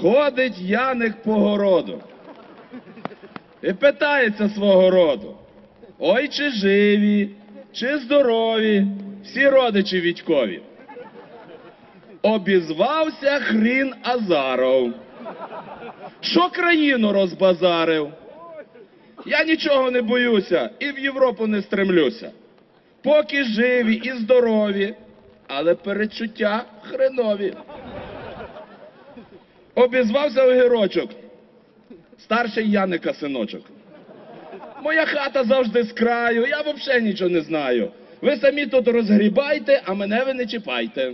Ходить Яник по городу і питається свого роду. Ой, чи живі, чи здорові, всі родичі Вітькові. Обізвався хрін Азаров. Що країну розбазарив? Я нічого не боюся і в Європу не стремлюся. Поки живі і здорові, але перечуття хренові. Обізвався огірочок, старший Яника синочок. Моя хата завжди з краю, я взагалі нічого не знаю. Ви самі тут розгрібайте, а мене ви не чіпайте.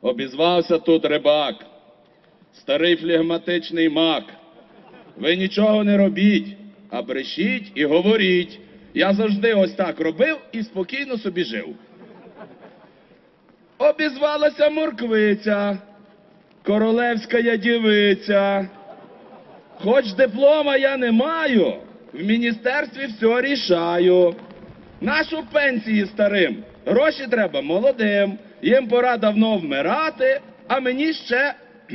Обізвався тут рибак, старий флегматичний мак. Ви нічого не робіть, а брешіть і говоріть. Я завжди ось так робив і спокійно собі жив. Обізвалася морквиця, королевська дівиця. Хоч диплома я не маю, в міністерстві все рішаю. Нашу пенсії старим, гроші треба молодим, їм пора давно вмирати, а мені ще.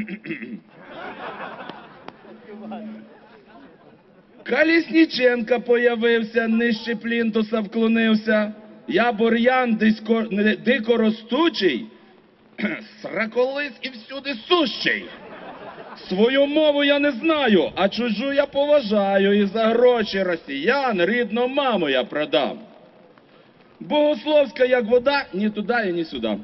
Калісніченка появився, нижче плінтуса вклонився. Я бур'ян дисько, не- дикоростучий, сраколис і всюди сущий. Свою мову я не знаю, а чужу я поважаю, і за гроші росіян рідну маму я продам. Богословська, як вода, ні туди ні сюди.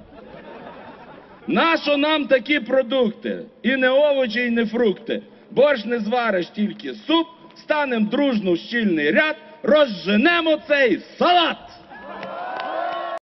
Нащо нам такі продукти? І не овочі, і не фрукти. Борщ не звариш тільки суп, станем дружно в щільний ряд, розженемо цей салат.